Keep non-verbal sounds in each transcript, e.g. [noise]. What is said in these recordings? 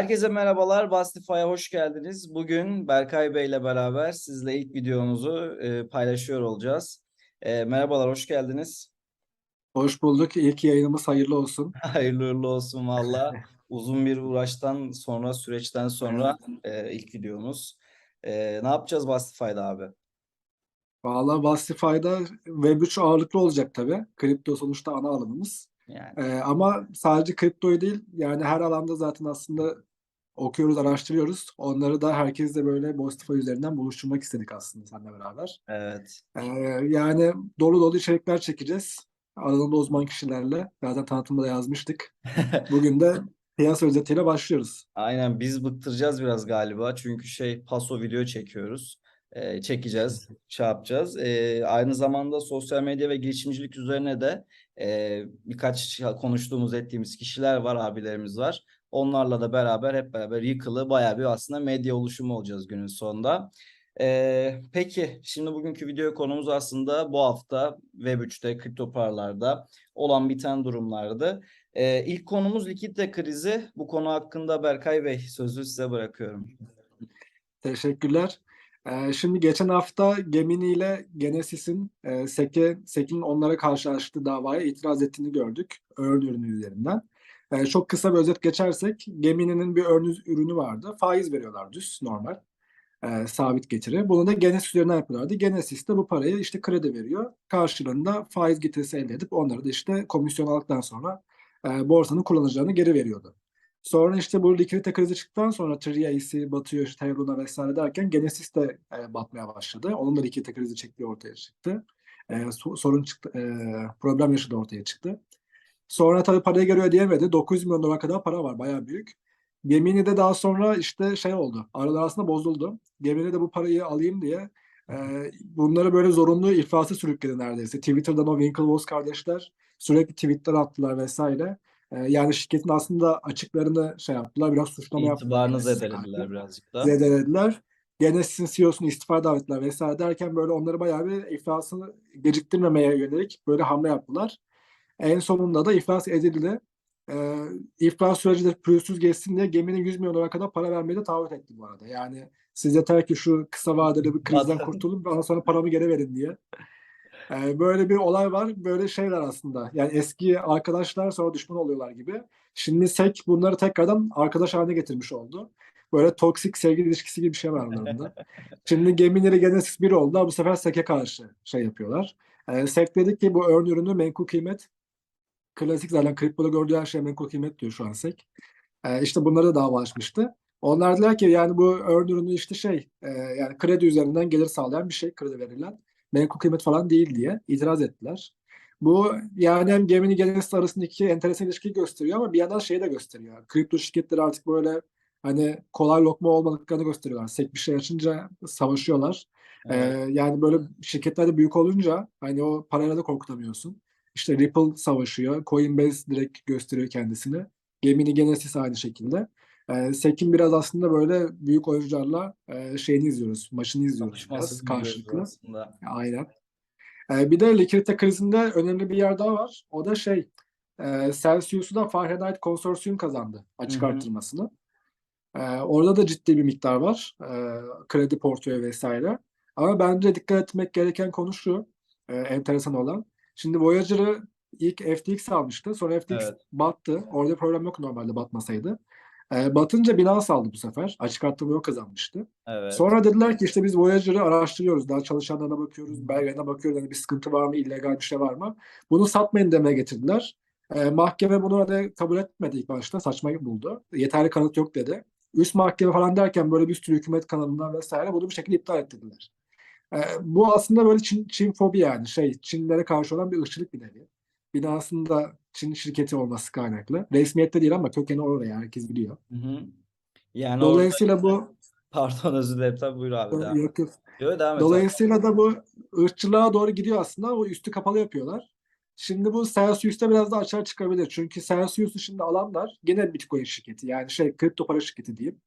Herkese merhabalar, Bastify'a hoş geldiniz. Bugün Berkay Bey ile beraber sizle ilk videomuzu e, paylaşıyor olacağız. E, merhabalar, hoş geldiniz. Hoş bulduk. İlk yayınımız hayırlı olsun. [laughs] Hayırlı uğurlu olsun valla. [laughs] Uzun bir uğraştan sonra, süreçten sonra e, ilk videomuz. E, ne yapacağız Bastify'da abi? Valla Bastify'da Web3 ağırlıklı olacak tabii. Kripto sonuçta ana alanımız. Yani Ee, ama sadece kriptoyu değil yani her alanda zaten aslında okuyoruz, araştırıyoruz. Onları da herkesle böyle Bastify üzerinden buluşturmak istedik aslında seninle beraber. evet. Ee, yani dolu dolu içerikler çekeceğiz. Alanında uzman kişilerle. Zaten tanıtımda da yazmıştık. [laughs] Bugün de piyasa özetiyle başlıyoruz. Aynen biz bıktıracağız biraz galiba. Çünkü şey paso video çekiyoruz. Ee, çekeceğiz, şey yapacağız. Ee, aynı zamanda sosyal medya ve girişimcilik üzerine de e, birkaç konuştuğumuz ettiğimiz kişiler var, abilerimiz var. Onlarla da beraber hep beraber yıkılı bayağı bir aslında medya oluşumu olacağız günün sonunda. Ee, peki şimdi bugünkü video konumuz aslında bu hafta Web3'te, kripto paralarda olan biten durumlardı. Ee, ilk konumuz likidite krizi. Bu konu hakkında Berkay Bey sözü size bırakıyorum. Teşekkürler. Ee, şimdi geçen hafta Gemini ile Genesis'in e, SEC'in onlara karşı açtığı davaya itiraz ettiğini gördük. Ürünü üzerinden. Ee, çok kısa bir özet geçersek Gemini'nin bir Earn ürünü vardı. Faiz veriyorlar düz normal. e, sabit getiri. Bunu da Genesis üzerinden yapıyorlardı. Genesis de bu parayı işte kredi veriyor. Karşılığında faiz getirisi elde edip onları da işte komisyon aldıktan sonra e, borsanın kullanıcılarına geri veriyordu. Sonra işte bu likidite krizi çıktıktan sonra Triace'i batıyor, işte Terra Luna vesaire derken Genesis de e, batmaya başladı. Onun da likidite krizi çektiği ortaya çıktı. E, so- sorun çıktı, e, problem yaşadı ortaya çıktı. Sonra tabii parayı geri ödeyemedi. 900 milyon dolar kadar para var, bayağı büyük. Gemini de daha sonra işte şey oldu, aralar aslında bozuldu. Gemini de bu parayı alayım diye e, bunları böyle zorunlu iflası sürükledi neredeyse. Twitter'dan o Winklevoss kardeşler sürekli tweetler attılar vesaire. E, yani şirketin aslında açıklarını şey yaptılar, biraz suçlama yaptılar. İtibarını zedelediler birazcık da. Zedelediler. Genesis'in CEO'sunu istifa davetler vesaire derken böyle onları bayağı bir iflasını geciktirmemeye yönelik böyle hamle yaptılar. En sonunda da iflas edildi. Ee, iflas süreci de pürüzsüz geçsin diye geminin 100 milyon dolara kadar para vermeyi de taahhüt etti bu arada. Yani siz yeter ki şu kısa vadeli bir krizden kurtulun bana sonra paramı geri verin diye. Ee, böyle bir olay var. Böyle şeyler aslında. Yani eski arkadaşlar sonra düşman oluyorlar gibi. Şimdi SEC bunları tekrardan arkadaş haline getirmiş oldu. Böyle toksik sevgili ilişkisi gibi bir şey var aralarında. [laughs] Şimdi gemileri Genesis 1 oldu. Bu sefer SEC'e karşı şey yapıyorlar. Ee, SEC dedi ki bu earn ürünü menkul kıymet klasik zaten kriptoda gördüğü her şey menkul kıymet diyor şu an SEC. Ee, işte bunları da dava açmıştı. Onlar dediler ki yani bu ürünü işte şey e, yani kredi üzerinden gelir sağlayan bir şey kredi verilen menkul kıymet falan değil diye itiraz ettiler. Bu yani hem Gemini Genesis arasındaki enteresan ilişkiyi gösteriyor ama bir yandan şeyi de gösteriyor. Kripto şirketleri artık böyle hani kolay lokma olmadıklarını gösteriyorlar. SEC bir şey açınca savaşıyorlar. Ee, Evet. yani böyle şirketler de büyük olunca hani o parayla da korkutamıyorsun. İşte Ripple savaşıyor. Coinbase direkt gösteriyor kendisini. Gemini Genesis aynı şekilde. Ee, SEC'in biraz aslında böyle büyük oyuncularla e, şeyini izliyoruz. Maçını izliyoruz biraz karşılıklı. aslında. Aynen. Ee, bir de likidite krizinde önemli bir yer daha var. O da şey e, Celsius'u da Fahrenheit Konsorsiyum kazandı açık artırmasını. Ee, orada da ciddi bir miktar var. Ee, kredi portföyü vesaire. Ama bence dikkat etmek gereken konu şu. e, enteresan olan. Şimdi Voyager'ı ilk FTX almıştı. Sonra FTX Evet. battı. Orada problem yok normalde batmasaydı. Ee, batınca Binance aldı bu sefer. Açık artırma yok kazanmıştı. Evet. Sonra dediler ki işte biz Voyager'ı araştırıyoruz. Daha çalışanlarına bakıyoruz, belgelerine bakıyoruz. Hani bir sıkıntı var mı, illegal bir şey var mı? Bunu satmayın demeye getirdiler. Ee, mahkeme bunu hani kabul etmedi ilk başta. Saçma buldu. Yeterli kanıt yok dedi. Üst mahkeme falan derken böyle bir sürü hükümet kanalından vesaire bunu bir şekilde iptal ettirdiler. Ee, bu aslında böyle Çin, Çin fobi yani şey Çinlere karşı olan bir ırkçılık bir nevi. Aslında Çin şirketi olması kaynaklı. Resmiyette değil ama kökeni oraya herkes biliyor. Hı hı. Yani orada Dolayısıyla bu [laughs] pardon özür dilerim tabii buyur abi devam. Yok, yok. Yo, devam et abi. Dolayısıyla da bu ırkçılığa doğru gidiyor aslında ama üstü kapalı yapıyorlar. Şimdi bu Celsius'ta biraz da açığa çıkabilir. Çünkü Celsius'u şimdi alanlar gene Bitcoin şirketi yani şey kripto para şirketi diyeyim.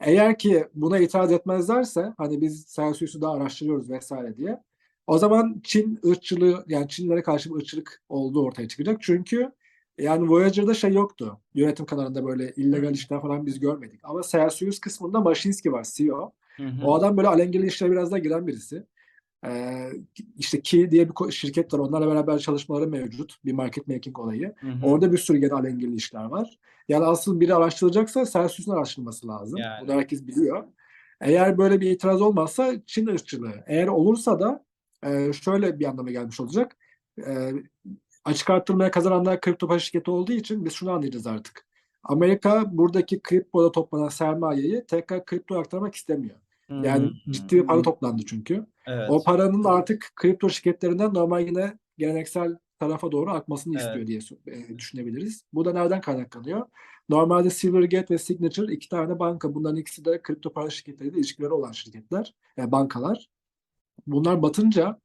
Eğer ki buna itiraz etmezlerse hani biz Celsius'u da araştırıyoruz vesaire diye o zaman Çin ırkçılığı yani Çinlere karşı bir ırkçılık olduğu ortaya çıkacak. Çünkü Yani Voyager'da şey yoktu. Yönetim kanalında böyle illegal işler falan biz görmedik. Ama Celsius kısmında Mashinsky var CEO. Hı hı. O adam böyle alengirli işlere biraz daha giren birisi. Ee, işte Ki diye bir şirket var. Onlarla beraber çalışmaları mevcut. Bir market making olayı. Hı hı. Orada bir sürü gene alengirli işler var. Yani asıl biri araştırılacaksa Celsius'un araştırılması lazım. Yani. Bunu herkes biliyor. Eğer böyle bir itiraz olmazsa Çin ırkçılığı. Eğer olursa da e, şöyle bir anlama gelmiş olacak. E, açık arttırmaya kazananlar kripto para şirketi olduğu için biz şunu anlayacağız artık. Amerika buradaki kriptoda toplanan sermayeyi tekrar kripto aktarmak istemiyor. Yani Hı hı. ciddi bir para toplandı çünkü. Evet. O paranın artık kripto şirketlerinden normal yine geleneksel tarafa doğru akmasını Evet. istiyor diye e, düşünebiliriz. Bu da nereden kaynaklanıyor? Normalde Silvergate ve Signature iki tane banka. Bunların ikisi de kripto para şirketleriyle ilişkileri olan şirketler, e, bankalar. Bunlar batınca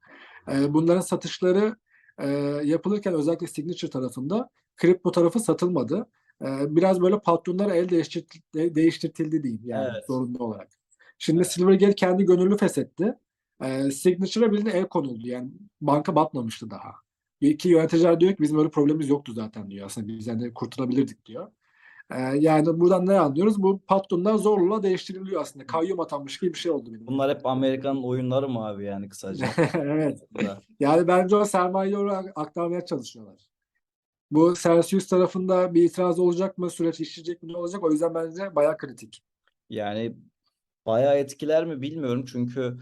e, bunların satışları e, yapılırken özellikle Signature tarafında kripto tarafı satılmadı. E, biraz böyle patronlar el değiştirtildi, değiştirtildi diyeyim yani Evet. zorunlu olarak. Şimdi Silvergate kendi gönüllü feshetti. E, Signature'a birine el konuldu. Yani banka batmamıştı daha. İki yöneticiler diyor ki bizim öyle problemimiz yoktu zaten diyor. Aslında biz yani kurtulabilirdik diyor. E, yani buradan ne anlıyoruz? Bu patronlar zorla değiştiriliyor aslında. Kayyum atanmış gibi bir şey oldu benim. Bunlar hep Amerika'nın oyunları mı abi yani kısaca? [laughs] evet. Yani bence o sermayeyi oraya aktarmaya çalışıyorlar. Bu Celsius tarafında bir itiraz olacak mı? Süreç işleyecek mi? Ne olacak? O yüzden bence bayağı kritik. Yani bayağı etkiler mi bilmiyorum çünkü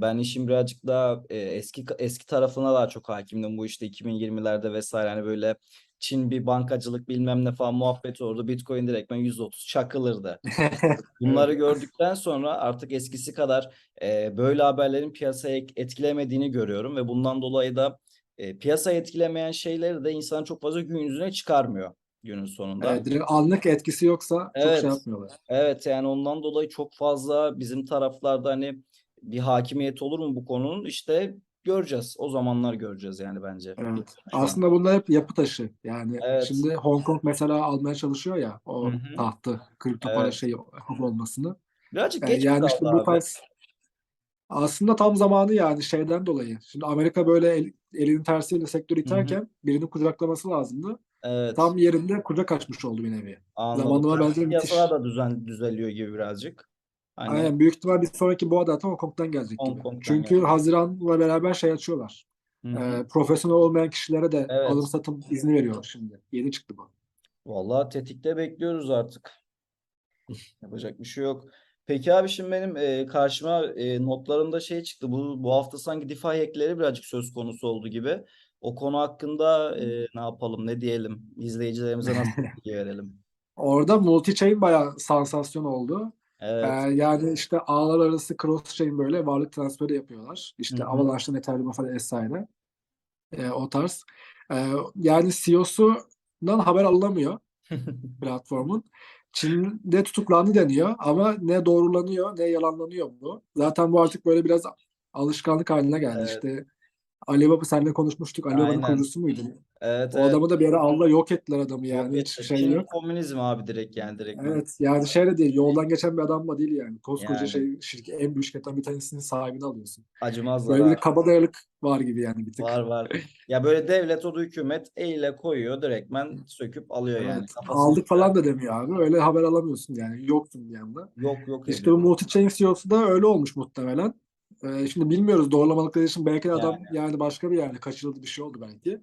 ben işin birazcık daha e, eski eski tarafına daha çok hakimdim bu işte 2020'lerde vesaire hani böyle Çin bir bankacılık bilmem ne falan muhabbeti oldu. Bitcoin direktmen 130 çakılırdı. [laughs] Bunları gördükten sonra artık eskisi kadar e, böyle haberlerin piyasayı etkilemediğini görüyorum ve bundan dolayı da e, piyasayı etkilemeyen şeyleri de insan çok fazla gün yüzüne çıkarmıyor günün sonunda. Evet, direkt anlık etkisi yoksa çok Evet. şey yapmıyorlar. Evet yani ondan dolayı çok fazla bizim taraflarda hani bir hakimiyet olur mu bu konunun işte göreceğiz. O zamanlar göreceğiz yani bence. Evet. Aslında bunlar hep yapı taşı. Yani Evet. şimdi Hong Kong mesela almaya çalışıyor ya o Hı hı. tahtı, kripto para Evet. şeyi olmasını. Birazcık geç yani işte bu tarz aslında tam zamanı yani şeyden dolayı. Şimdi Amerika böyle el, elinin tersiyle sektörü iterken birini kucaklaması lazımdı. Evet. Tam yerinde kucak açmış oldu bir nevi. Anladım. zamanlama bence müthiş. Piyasalar da düzen düzeliyor gibi birazcık. Hani Aynen büyük ihtimal bir sonraki boğa da zaten Hong Kong'dan gelecek Hong gibi. Kong'dan Çünkü gelecek. Haziran'la beraber şey açıyorlar. Hı hı. Ee, profesyonel olmayan kişilere de Evet. alım satım izni veriyorlar şimdi. Yeni çıktı bu. Vallahi tetikte bekliyoruz artık. [laughs] Yapacak bir şey yok. Peki abi şimdi benim e, karşıma e, notlarımda şey çıktı. Bu bu hafta sanki DeFi hackleri birazcık söz konusu oldu gibi. O konu hakkında e, [laughs] ne yapalım, ne diyelim? İzleyicilerimize nasıl [laughs] bilgi verelim? Orada multi-chain bayağı sansasyon oldu. Evet. Ee, yani işte ağlar arası cross-chain böyle varlık transferi yapıyorlar. İşte Hı. Avalanche'dan Ethereum'a falan vesaire. Ee, o tarz. Ee, yani CEO'sundan haber alınamıyor [laughs] platformun. Çin'de tutuklandı deniyor ama ne doğrulanıyor ne yalanlanıyor bu. Zaten bu artık böyle biraz alışkanlık haline geldi. Evet. İşte Ali Baba seninle konuşmuştuk. Ali Baba'nın Aynen. kurucusu muydu? Evet, O evet. adamı da bir ara Allah yok ettiler adamı Yok yani. etti. Hiçbir şey yok. komünizm abi direkt yani direkt. Evet yani şey de değil yoldan geçen bir adam da değil yani. Koskoca Yani. şey şirket en büyük şirketten bir tanesinin sahibini alıyorsun. Acımazlar Böyle bir abi. kabadayılık var gibi yani bir tık. Var var. Ya böyle devlet o da hükümet eliyle koyuyor direktmen söküp alıyor yani. Evet. Kafasını Aldık falan da demiyor abi. Öyle haber alamıyorsun yani. Yoksun bir anda. Yok yok İşte ediyor. bu multi-chain CEO'su da öyle olmuş muhtemelen. Ee, şimdi bilmiyoruz doğrulamadıkları için belki de adam Yani. yani başka bir yerde kaçırıldı bir şey oldu belki.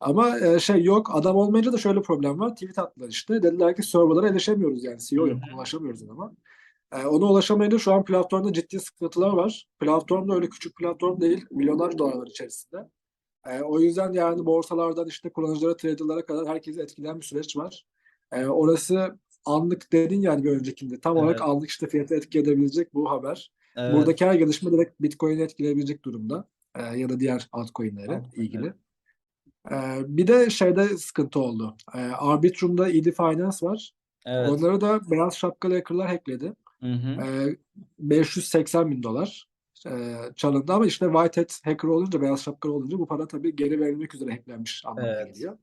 Ama e, şey yok adam olmayınca da şöyle problem var. Tweet attılar işte. Dediler ki serverlara erişemiyoruz yani CEO yok. Ulaşamıyoruz adama. E, ona ulaşamayınca şu an platformda ciddi sıkıntılar var. Platform da öyle küçük platform değil. Milyonlarca dolar var içerisinde. E, o yüzden yani borsalardan işte kullanıcılara, traderlara kadar herkesi etkileyen bir süreç var. E, orası anlık dedin yani bir öncekinde. Tam olarak Evet. anlık işte fiyatı etki edebilecek bu haber. Evet. Buradaki her gelişme direkt Bitcoin'i etkileyebilecek durumda. E, ya da diğer altcoin'lere Altcoin'leri. ilgili. E, bir de şeyde sıkıntı oldu. E, Arbitrum'da ED Finance var. Evet. Onları da beyaz şapkalı hackerlar hackledi. Hı hı. E, 580 bin dolar e, çalındı ama işte Whitehead hacker olunca, beyaz şapkalı olunca bu para tabii geri verilmek üzere hacklenmiş anlamına Evet. geliyor.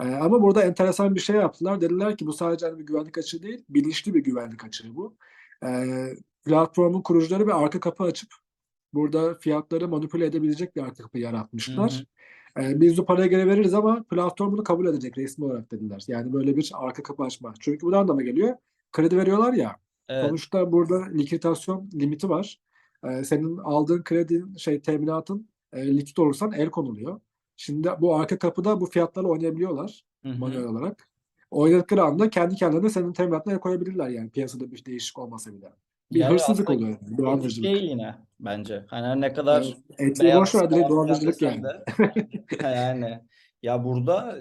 E, ama burada enteresan bir şey yaptılar. Dediler ki bu sadece hani bir güvenlik açığı değil, bilinçli bir güvenlik açığı bu. E, platformun kurucuları bir arka kapı açıp burada fiyatları manipüle edebilecek bir arka kapı yaratmışlar. E, biz bu parayı geri veririz ama platform bunu kabul edecek resmi olarak dediler. Yani böyle bir arka kapı açma. Çünkü bu ne anlama geliyor? Kredi veriyorlar ya. Evet. Sonuçta burada likitasyon limiti var. Ee, senin aldığın kredinin şey teminatın e, likit olursan el konuluyor. Şimdi bu arka kapıda bu fiyatlarla oynayabiliyorlar Hı hı. manuel olarak. Oynadıkları anda kendi kendilerine senin teminatına el koyabilirler yani piyasada bir değişik olmasa bile. Bir Yani hırsızlık oluyor. [laughs] Yani, dolandırıcılık. değil yine bence. Hani her ne kadar etiği beyaz boş ver direkt dolandırıcılık yani. de [laughs] yani ya burada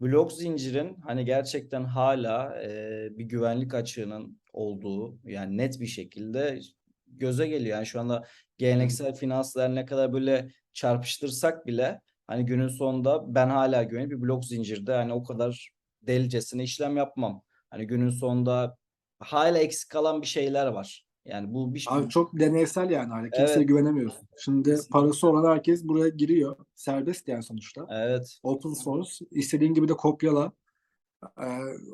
blok zincirin hani gerçekten hala e, bir güvenlik açığının olduğu yani net bir şekilde göze geliyor. Yani şu anda geleneksel finanslar ne kadar böyle çarpıştırsak bile hani günün sonunda ben hala güvenip bir blok zincirde hani o kadar delicesine işlem yapmam. Hani günün sonunda hala eksik kalan bir şeyler var. Yani bu bir Abi çok deneysel yani hala. Kimseye Evet. güvenemiyorsun. Şimdi Kesinlikle. parası olan herkes buraya giriyor. Serbest yani sonuçta. evet. Open source. istediğin gibi de kopyala. Ee,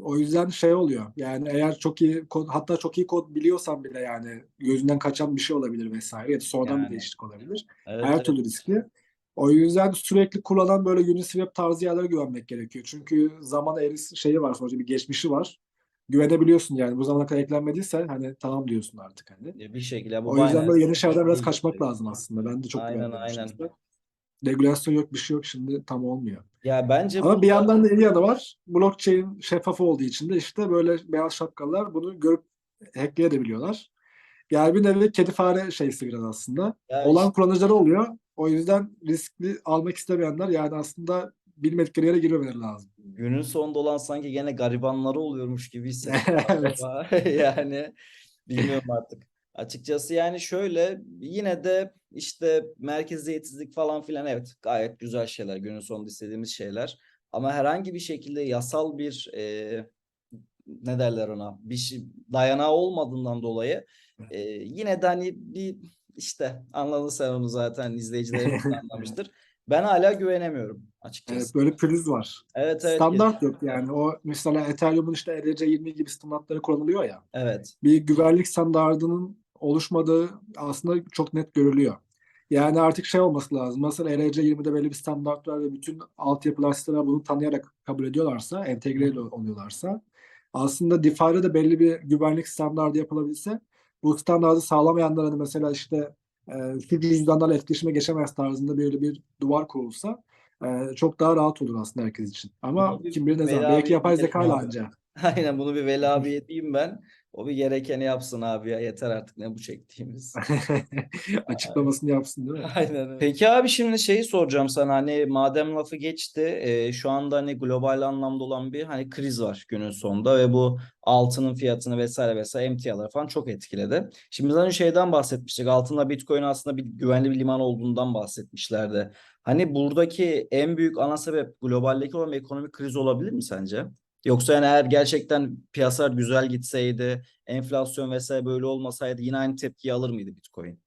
o yüzden şey oluyor. Yani eğer çok iyi kod, hatta çok iyi kod biliyorsan bile yani gözünden kaçan bir şey olabilir vesaire ya da sonradan bir Yani. değişiklik olabilir. Evet, Her evet. türlü riskli. O yüzden sürekli kullanan böyle Uniswap tarzı yerlere güvenmek gerekiyor. Çünkü zaman eğrisi şeyi var sonuçta bir geçmişi var. Güvenebiliyorsun yani bu zamana kadar eklenmediyse hani tamam diyorsun artık hani. Bir şekilde bu O yüzden böyle Binance yeni şeylerden biraz kaçmak lazım aslında. Ben de çok Aynen, aynen. şahsen. Regulasyon yok bir şey yok şimdi tam olmuyor. Ya bence Ama bir yandan da iyi yanı var. Blockchain şeffaf olduğu için de işte böyle beyaz şapkalar bunu görüp hackleyebiliyorlar. Yani bir nevi kedi fare şeysi biraz aslında. Ya Olan kullanıcıları oluyor. O yüzden riskli almak istemeyenler yani aslında bilmedikleri yere girmemeleri lazım. günün sonunda olan sanki gene garibanları oluyormuş gibi [laughs] hissediyorum. [laughs] Yani bilmiyorum artık. Açıkçası yani şöyle yine de işte merkeziyetsizlik falan filan evet gayet güzel şeyler günün sonunda istediğimiz şeyler. Ama herhangi bir şekilde yasal bir e, ne derler ona bir şey, dayanağı olmadığından dolayı e, yine de hani bir işte anladın sen onu zaten izleyicilerimiz [laughs] anlamıştır. Ben hala güvenemiyorum açıkçası. Evet, böyle pürüz var. Evet evet Standart kesin- yok yani. O mesela Ethereum'un işte ERC20 gibi standartları kullanılıyor ya. Evet. bir güvenlik standardının oluşmadığı aslında çok net görülüyor. Yani artık şey olması lazım. Nasıl ERC20'de belli bir standart var ve bütün altyapılar sistemler bunu tanıyarak kabul ediyorlarsa, entegre oluyorlarsa aslında DeFi'de de belli bir güvenlik standardı yapılabilse bu standardı sağlamayanlar hani mesela işte e, şu cüzdanlarla etkileşime geçemez tarzında böyle bir duvar kurulsa e, çok daha rahat olur aslında herkes için. Ama kim bilir ne zaman. Belki yapay zeka ile abi. Aynen bunu bir Veli abiye diyeyim ben. O bir gerekeni yapsın abi ya. Yeter artık ne bu çektiğimiz. [laughs] Açıklamasını yapsın değil mi? [laughs] Aynen öyle. Peki abi şimdi şeyi soracağım sana hani madem lafı geçti e, şu anda hani global anlamda olan bir hani kriz var günün sonunda ve bu altının fiyatını vesaire vesaire emtiaları falan çok etkiledi. Şimdi biz hani şeyden bahsetmiştik altınla Bitcoin aslında bir güvenli bir liman olduğundan bahsetmişlerdi. Hani buradaki en büyük ana sebep globaldeki olan bir ekonomik kriz olabilir mi sence? Yoksa yani eğer gerçekten piyasalar güzel gitseydi, enflasyon vesaire böyle olmasaydı yine aynı tepkiyi alır mıydı Bitcoin?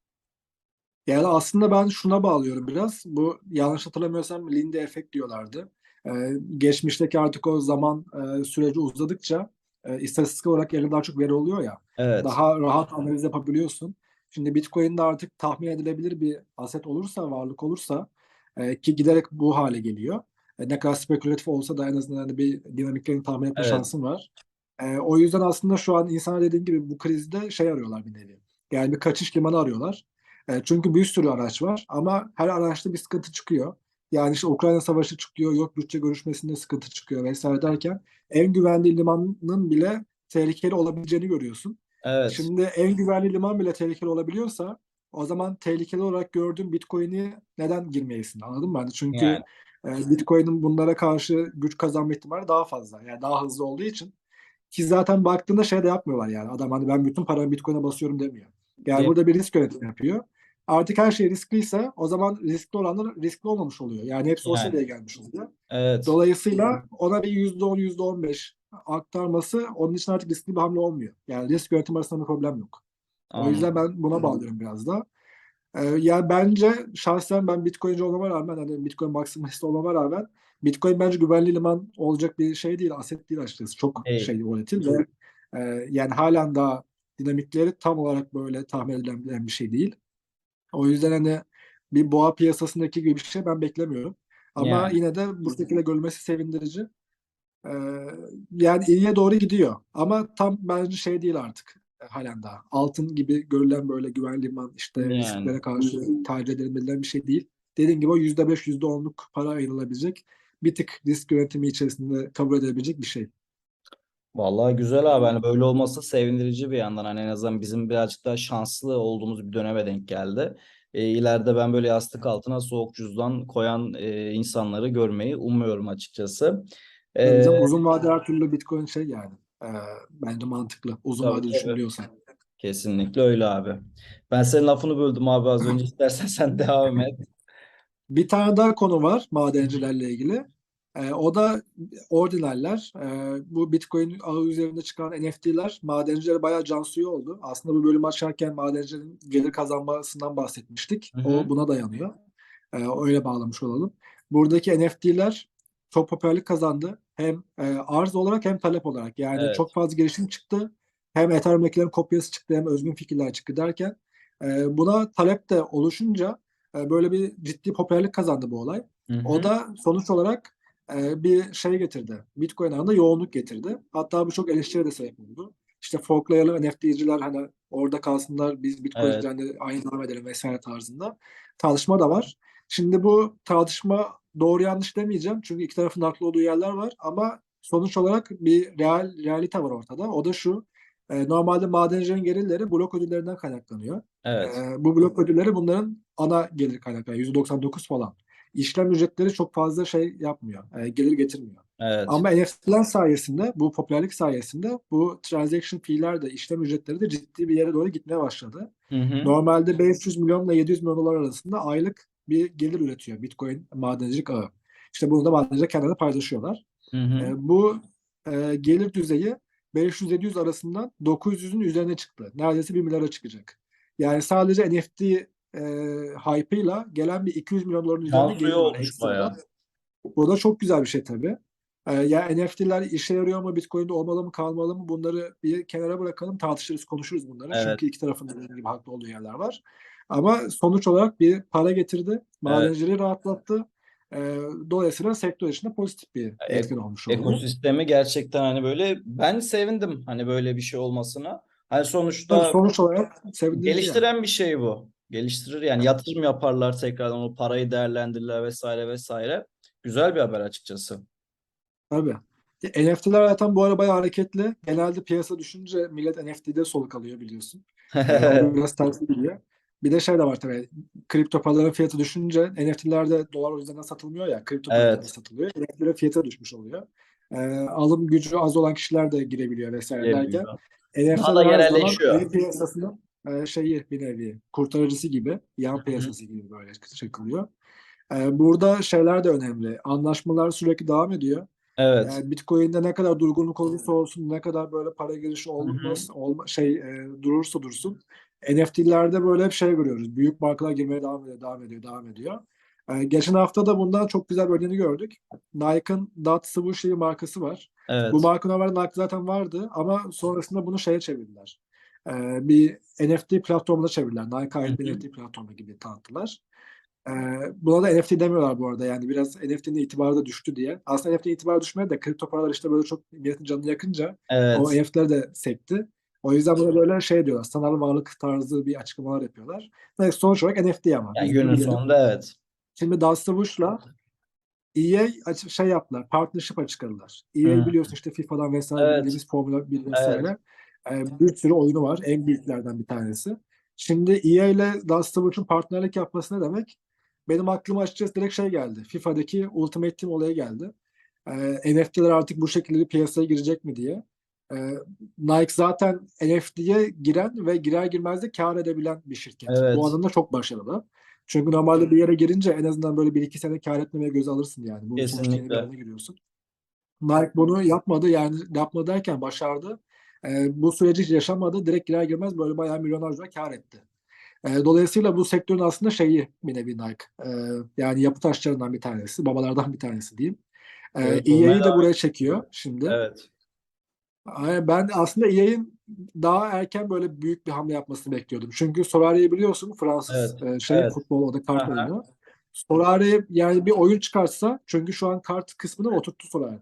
Yani aslında ben şuna bağlıyorum biraz. Bu yanlış hatırlamıyorsam Linde efekt diyorlardı. Ee, geçmişteki artık o zaman e, süreci uzadıkça e, istatistik olarak elinde daha çok veri oluyor ya. Evet. Daha rahat analiz yapabiliyorsun. Şimdi Bitcoin'de artık tahmin edilebilir bir aset olursa, varlık olursa e, ki giderek bu hale geliyor. E, ne kadar spekülatif olsa da en azından hani bir dinamiklerini tahmin etme Evet. şansın var. E, o yüzden aslında şu an insanlar dediğim gibi bu krizde şey arıyorlar bir nevi. Yani bir kaçış limanı arıyorlar. E, çünkü bir sürü araç var ama her araçta bir sıkıntı çıkıyor. Yani işte Ukrayna Savaşı çıkıyor, yok bütçe görüşmesinde sıkıntı çıkıyor vesaire derken en güvenli limanın bile tehlikeli olabileceğini görüyorsun. Evet. Şimdi en güvenli liman bile tehlikeli olabiliyorsa o zaman tehlikeli olarak gördüğün Bitcoin'i neden girmeyesin anladın mı? Hani çünkü Yani. E, Bitcoin'in bunlara karşı güç kazanma ihtimali daha fazla. Yani daha hızlı olduğu için. Ki zaten baktığında şey de yapmıyorlar yani. Adam hani ben bütün paramı Bitcoin'e basıyorum demiyor. Yani Değil. burada bir risk yönetimi yapıyor. Artık her şey riskliyse o zaman riskli olanlar riskli olmamış oluyor. Yani hepsi o Yani. seviyeye gelmiş oluyor. Evet. Dolayısıyla ona bir %10, %15 aktarması onun için artık riskli bir hamle olmuyor. Yani risk yönetimi arasında bir problem yok. O yüzden ben buna bağlıyorum biraz da. Ee, yani bence şahsen ben Bitcoin'ci olmama rağmen hani Bitcoin maksimalist olmama rağmen Bitcoin bence güvenli liman olacak bir şey değil, aset değil açıkçası. Çok Değil. şey volatil ve e, yani halen daha dinamikleri tam olarak böyle tahmin edilebilen bir şey değil. O yüzden hani bir boğa piyasasındaki gibi bir şey ben beklemiyorum. Ama Yani. yine de bu şekilde görülmesi sevindirici. Ee, yani iyiye doğru gidiyor. Ama tam bence şey değil artık halen daha. Altın gibi görülen böyle güven liman işte Yani. risklere karşı tercih edilebilen bir şey değil. Dediğim gibi o %5, %10'luk para ayrılabilecek bir tık risk yönetimi içerisinde kabul edilebilecek bir şey. Vallahi güzel abi. Hani böyle olması sevindirici bir yandan. Hani en azından bizim birazcık daha şanslı olduğumuz bir döneme denk geldi. E, ileride ben böyle yastık altına soğuk cüzdan koyan e, insanları görmeyi umuyorum açıkçası. E, uzun vade her türlü Bitcoin şey yani. E, bence mantıklı. Uzun Tabii, vade tabii. düşünülüyorsa. kesinlikle öyle abi. Ben senin lafını böldüm abi az önce. [laughs] İstersen sen devam et. Bir tane daha konu var madencilerle ilgili. Ee, o da ordinaller. Ee, bu Bitcoin ağı üzerinde çıkan NFT'ler madencilere bayağı can suyu oldu. Aslında bu bölümü açarken madencilerin gelir kazanmasından bahsetmiştik. Hı hı. O buna dayanıyor. Ee, öyle bağlamış olalım. Buradaki NFT'ler çok popülerlik kazandı. Hem e, arz olarak hem talep olarak. Yani Evet. çok fazla girişim çıktı. Hem Ethereum'dakilerin kopyası çıktı hem özgün fikirler çıktı derken e, buna talep de oluşunca e, böyle bir ciddi popülerlik kazandı bu olay. Hı hı. O da sonuç olarak e, bir şey getirdi. Bitcoin ağında yoğunluk getirdi. Hatta bu çok eleştiri de sebep oldu. İşte forklayalım NFT'ciler hani orada kalsınlar biz Bitcoin Evet. üzerinde aynı devam edelim vesaire tarzında tartışma da var. Şimdi bu tartışma doğru yanlış demeyeceğim. Çünkü iki tarafın haklı olduğu yerler var ama sonuç olarak bir real realite var ortada. O da şu. e, normalde madencilerin gelirleri blok ödüllerinden kaynaklanıyor. Evet. Ee, bu blok ödülleri bunların ana gelir kaynakları. %99 falan. İşlem ücretleri çok fazla şey yapmıyor. e, gelir getirmiyor. Evet. Ama NFT'ler sayesinde, bu popülerlik sayesinde bu transaction fee'ler de işlem ücretleri de ciddi bir yere doğru gitmeye başladı. Hı hı. Normalde 500 milyonla 700 milyon dolar arasında aylık bir gelir üretiyor Bitcoin madencilik ağı. İşte bunu da madenciler kendileri paylaşıyorlar. Hı hı. E, bu e, gelir düzeyi 500-700 arasından 900'ün üzerine çıktı. Neredeyse 1 milyara çıkacak. Yani sadece NFT e, hype'ıyla gelen bir 200 milyon doların üzerinde Şans gelir olmuş. Bu da çok güzel bir şey tabii. E, ya NFT'ler işe yarıyor mu, Bitcoin'de olmalı mı, kalmalı mı bunları bir kenara bırakalım, tartışırız, konuşuruz bunları. Evet. Çünkü iki tarafın da dediğim gibi haklı olduğu yerler var. Ama sonuç olarak bir para getirdi, madencileri rahatlattı. E, dolayısıyla sektör içinde pozitif bir etkin olmuş oldu. Ekosistemi gerçekten hani böyle ben sevindim hani böyle bir şey olmasına. Hani sonuçta Tabii sonuç olarak sevindirici yani. geliştiren bir şey bu. Geliştirir yani yatırım yaparlar tekrardan o parayı değerlendirirler vesaire vesaire. Güzel bir haber açıkçası. Tabii. E, NFT'ler zaten bu ara bayağı hareketli. Genelde piyasa düşünce millet NFT'de soluk alıyor biliyorsun. [laughs] E, o biraz ters gidiyor. Bir de şey de var tabii. Kripto paraların fiyatı düşünce NFT'ler de dolar üzerinden satılmıyor ya. Kripto Evet. satılıyor. NFT'lerin fiyatı düşmüş oluyor. E, alım gücü az olan kişiler de girebiliyor vesaire derken. NFT'ler yerelleşiyor. ev piyasasının e, şeyi bir nevi kurtarıcısı gibi, yan piyasası gibi böyle çakılıyor. E, burada şeyler de önemli. Anlaşmalar sürekli devam ediyor. Evet. Yani Bitcoin'de ne kadar durgunluk olursa olsun, ne kadar böyle para girişi olmaz, olma, şey e, durursa dursun. NFT'lerde böyle hep şey görüyoruz. Büyük markalar girmeye devam ediyor, devam ediyor, devam ediyor. E, geçen hafta da bundan çok güzel bir örneğini gördük. Nike'ın Dot Swoosh markası var. Evet. Bu marka normalde Nike zaten vardı ama sonrasında bunu şeye çevirdiler. Ee, bir NFT platformuna çevirdiler. Nike'a ait bir. NFT platformu gibi tanıttılar. Ee, buna da NFT demiyorlar bu arada. Yani biraz NFT'nin itibarı da düştü diye. Aslında NFT'nin itibarı düşmedi de kripto paralar işte böyle çok milletin canını yakınca o Evet. NFT'ler de sekti. O yüzden buna böyle şey diyorlar. Sanal varlık tarzı bir açıklamalar yapıyorlar. Ve sonuç olarak NFT ama. Yani günün sonunda evet. Şimdi Dust Swoosh'la EA aç- şey yaptılar, partnership açıkladılar. EA Hı. biliyorsun işte FIFA'dan vesaire Evet. bildiğimiz Formula 1 vesaire. Ee, bir sürü oyunu var. En büyüklerden bir tanesi. Şimdi EA ile Dust Swoosh'un partnerlik yapması ne demek? Benim aklıma açıkçası direkt şey geldi. FIFA'daki Ultimate Team olayı geldi. Ee, NFT'ler artık bu şekilde bir piyasaya girecek mi diye. Ee, Nike zaten NFT'ye giren ve girer girmez de kar edebilen bir şirket. Evet. Bu anlamda çok başarılı. Çünkü normalde bir yere girince en azından böyle bir iki sene kar etmemeye göz alırsın yani. Bu yeni bir Kesinlikle. alana giriyorsun. Nike bunu yapmadı yani yapmadı derken başardı. Ee, bu süreci hiç yaşamadı. Direkt girer girmez böyle bayağı milyonlarca kar etti. Ee, dolayısıyla bu sektörün aslında şeyi bir nevi Nike. Ee, yani yapı taşlarından bir tanesi, babalardan bir tanesi diyeyim. Ee, Evet, EA'yi de buraya çekiyor şimdi. Evet. Ben aslında EA'in daha erken böyle büyük bir hamle yapmasını bekliyordum. Çünkü Solari'yi biliyorsun Fransız Evet, e, şey evet. futbol o da kart Aha. oyunu. Solari yani bir oyun çıkartsa çünkü şu an kart kısmını oturttu Solari.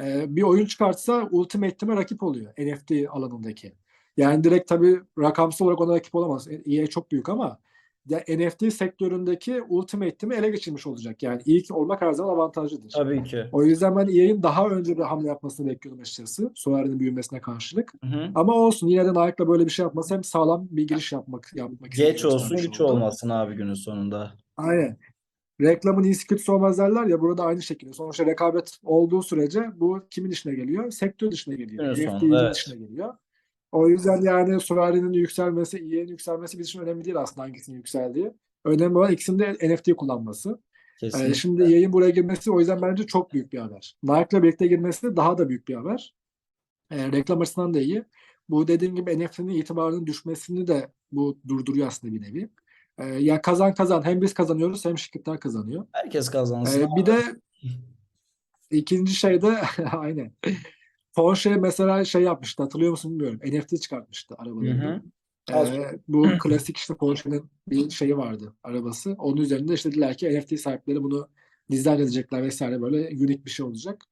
E, bir oyun çıkartsa Ultimate Team'e rakip oluyor NFT alanındaki. Yani direkt tabii rakamsal olarak ona rakip olamaz. EA çok büyük ama ya NFT sektöründeki Ultimate Team'i ele geçirmiş olacak. Yani ilk olmak her zaman avantajlıdır. Tabii ki. O yüzden ben EA'in daha önce bir hamle yapmasını bekliyordum açıkçası. Solari'nin büyümesine karşılık. Hı hı. Ama olsun yine de Nike'la böyle bir şey yapması hem sağlam bir giriş yapmak yapmak Geç olsun güç olmasın abi günün sonunda. Aynen. Reklamın iyisi kötüsü olmaz derler ya burada aynı şekilde. Sonuçta rekabet olduğu sürece bu kimin işine geliyor? Sektör işine geliyor. NFT'nin evet. işine geliyor. O yüzden yani Solari'nin yükselmesi, EA'nin yükselmesi bizim için önemli değil aslında hangisinin yükseldiği. Önemli olan ikisinin de NFT kullanması. Ee, Kesinlikle. şimdi yayın buraya girmesi o yüzden bence çok büyük bir haber. Nike'la birlikte girmesi daha da büyük bir haber. Ee, reklam açısından da iyi. Bu dediğim gibi NFT'nin itibarının düşmesini de bu durduruyor aslında bir nevi. Ee, ya kazan kazan hem biz kazanıyoruz hem şirketler kazanıyor. Herkes kazansın. Ee, bir de ikinci şey de [laughs] aynen. Porsche mesela şey yapmıştı hatırlıyor musun bilmiyorum. NFT çıkartmıştı arabalarını. Ee, bu klasik işte Porsche'nin bir şeyi vardı arabası. Onun üzerinde işte dediler ki NFT sahipleri bunu dizayn edecekler vesaire böyle unik bir şey olacak.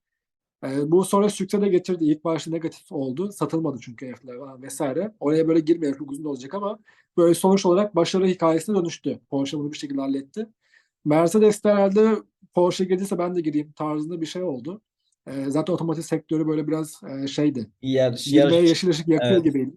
Ee, bu sonra sükse de getirdi. İlk başta negatif oldu. Satılmadı çünkü NFT'ler falan vesaire. Oraya böyle girmeyelim çok uzun olacak ama böyle sonuç olarak başarı hikayesine dönüştü. Porsche bunu bir şekilde halletti. Mercedes de herhalde Porsche girdiyse ben de gireyim tarzında bir şey oldu. Ee, zaten otomotiv sektörü böyle biraz e, şeydi. Yer, Girmeye yarış. yeşil ışık yakıyor Evet. gibiydi.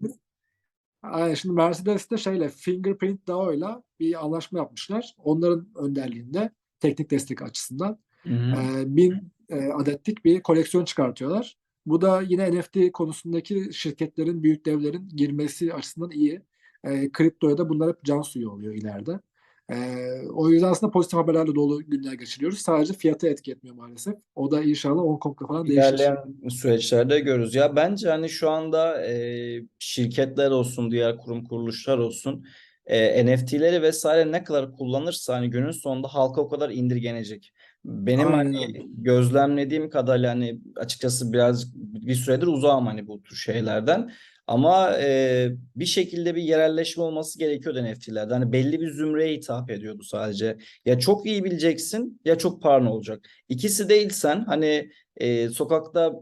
Aynen, şimdi Mercedes de şeyle Fingerprint DAO'yla bir anlaşma yapmışlar. Onların önderliğinde teknik destek açısından Hı hı. e, bin e, adetlik bir koleksiyon çıkartıyorlar. Bu da yine NFT konusundaki şirketlerin, büyük devlerin girmesi açısından iyi. E, kriptoya da bunlar hep can suyu oluyor ileride. E, o yüzden aslında pozitif haberlerle dolu günler geçiriyoruz. Sadece fiyatı etki etmiyor maalesef. O da inşallah Hong Kong'da falan değişir. İlerleyen süreçlerde görürüz. Ya bence hani şu anda e, şirketler olsun, diğer kurum kuruluşlar olsun e, NFT'leri vesaire ne kadar kullanırsa hani günün sonunda halka o kadar indirgenecek. Benim Aynen hani gözlemlediğim kadarıyla hani açıkçası biraz bir süredir uzağım hani bu tür şeylerden. Ama e, bir şekilde bir yerelleşme olması gerekiyordu NFT'lerde. Hani belli bir zümreye hitap ediyordu sadece. Ya çok iyi bileceksin ya çok paran olacak. İkisi değilsen hani e, sokakta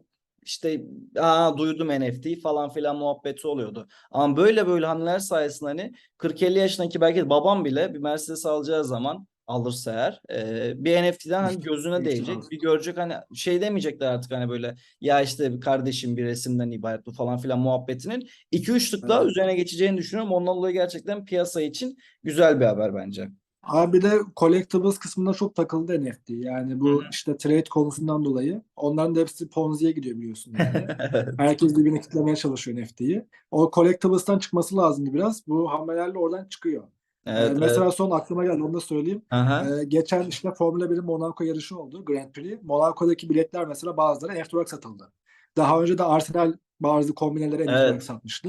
işte aa duydum NFT falan filan muhabbeti oluyordu. Ama böyle böyle hamleler sayesinde hani 40-50 yaşındaki belki babam bile bir Mercedes alacağı zaman alırsa eğer e, bir NFT'den hani gözüne değecek bir görecek hani şey demeyecekler artık hani böyle ya işte kardeşim bir resimden ibaret bu falan filan muhabbetinin 2-3 tık daha Evet. üzerine geçeceğini düşünüyorum. Ondan dolayı gerçekten piyasa için güzel bir haber bence. Abi bir de collectibles kısmına çok takıldı NFT. Yani bu Hı hı. işte trade konusundan dolayı. Onların da hepsi Ponzi'ye gidiyor biliyorsun yani. [laughs] Herkes birbirini kitlemeye çalışıyor NFT'yi. O collectibles'tan çıkması lazımdı biraz. Bu hamlelerle oradan çıkıyor. Ee, Evet, mesela evet. son aklıma geldi onu da söyleyeyim. Aha. Ee, geçen işte Formula 1'in Monaco yarışı oldu. Grand Prix. Monaco'daki biletler mesela bazıları NFT olarak satıldı. Daha önce de Arsenal bazı kombineleri NFT olarak Evet. satmıştı.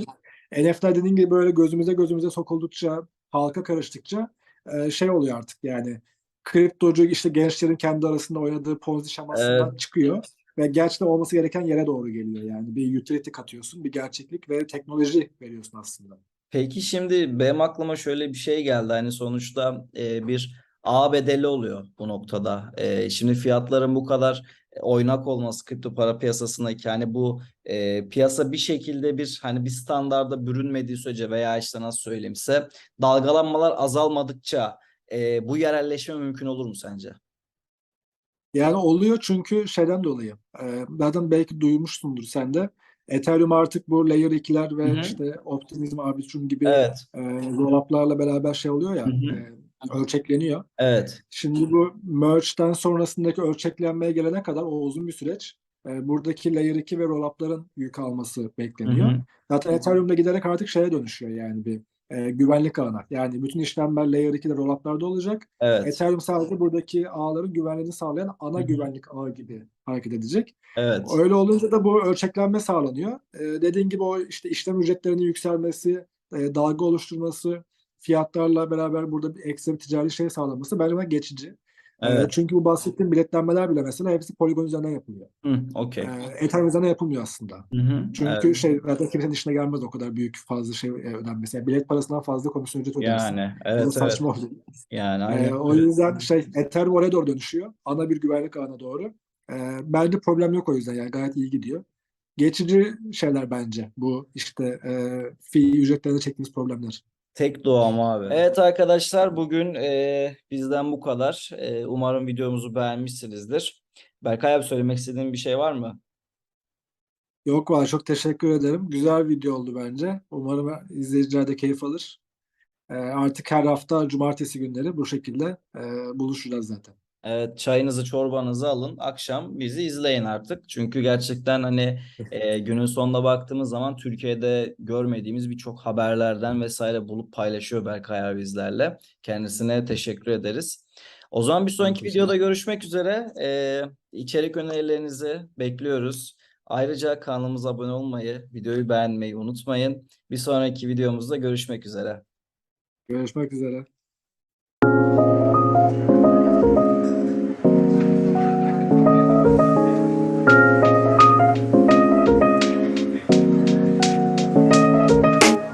NFT'ler dediğin gibi böyle gözümüze gözümüze sokuldukça, halka karıştıkça e, şey oluyor artık yani kriptocu işte gençlerin kendi arasında oynadığı Ponzi şemasından Evet. çıkıyor ve gerçekten olması gereken yere doğru geliyor yani bir utility katıyorsun, bir gerçeklik ve teknoloji veriyorsun aslında. Peki şimdi benim aklıma şöyle bir şey geldi. Hani sonuçta e, bir ağ bedeli oluyor bu noktada. E, şimdi fiyatların bu kadar oynak olması kripto para piyasasındaki hani bu e, piyasa bir şekilde bir hani bir standarda bürünmediği sürece veya işte nasıl söyleyeyimse dalgalanmalar azalmadıkça e, bu yerelleşme mümkün olur mu sence? Yani oluyor çünkü şeyden dolayı. e, zaten belki duymuşsundur sen de. Ethereum artık bu Layer 2'ler Hı ve hı. işte Optimism, Arbitrum gibi Evet. e, rollup'larla beraber şey oluyor ya, Hı hı. e, ölçekleniyor. Evet. Şimdi bu merge'den sonrasındaki ölçeklenmeye gelene kadar o uzun bir süreç. E, buradaki Layer 2 ve rollup'ların yük alması bekleniyor. hı. Zaten Ethereum'da giderek artık şeye dönüşüyor yani bir e, güvenlik ağına. Yani bütün işlemler Layer 2'de rollup'larda olacak. Evet. Ethereum sadece buradaki ağların güvenliğini sağlayan ana Hı hı. güvenlik ağı gibi hareket edecek. Evet. Öyle olunca da bu ölçeklenme sağlanıyor. Ee, dediğin gibi o işte işlem ücretlerinin yükselmesi, e, dalga oluşturması, fiyatlarla beraber burada bir ekstra bir ticari şey sağlaması bence geçici. E, Evet. çünkü bu bahsettiğim biletlenmeler bile mesela hepsi poligon üzerinden yapılıyor. Hı, okey. E, Ethereum üzerinden yapılmıyor aslında. Hı hı, Çünkü evet. şey zaten kimsenin işine gelmez o kadar büyük fazla şey e, ödenmesi. Yani bilet parasından fazla komisyon ücreti ödersin. Yani Bu da evet evet. saçma oluyor. Yani Ee, aynen o öyle. yüzden şey Ethereum oraya doğru dönüşüyor. Ana bir güvenlik ağına doğru. Ee, bence problem yok o yüzden yani gayet iyi gidiyor. Geçici şeyler bence bu işte e, fee ücretlerinde çektiğimiz problemler. Tek doğam abi. Evet arkadaşlar bugün e, bizden bu kadar. E, umarım videomuzu beğenmişsinizdir. Berkay abi söylemek istediğin bir şey var mı? Yok valla çok teşekkür ederim. Güzel video oldu bence. Umarım izleyiciler de keyif alır. Ee, artık her hafta cumartesi günleri bu şekilde e, buluşacağız zaten. Evet, çayınızı, çorbanızı alın. Akşam bizi izleyin artık. Çünkü gerçekten hani e, günün sonuna baktığımız zaman Türkiye'de görmediğimiz birçok haberlerden vesaire bulup paylaşıyor Berkay abi bizlerle. Kendisine teşekkür ederiz. O zaman bir sonraki teşekkür videoda görüşmek üzere. E, içerik önerilerinizi bekliyoruz. Ayrıca kanalımıza abone olmayı, videoyu beğenmeyi unutmayın. Bir sonraki videomuzda görüşmek üzere. Görüşmek üzere.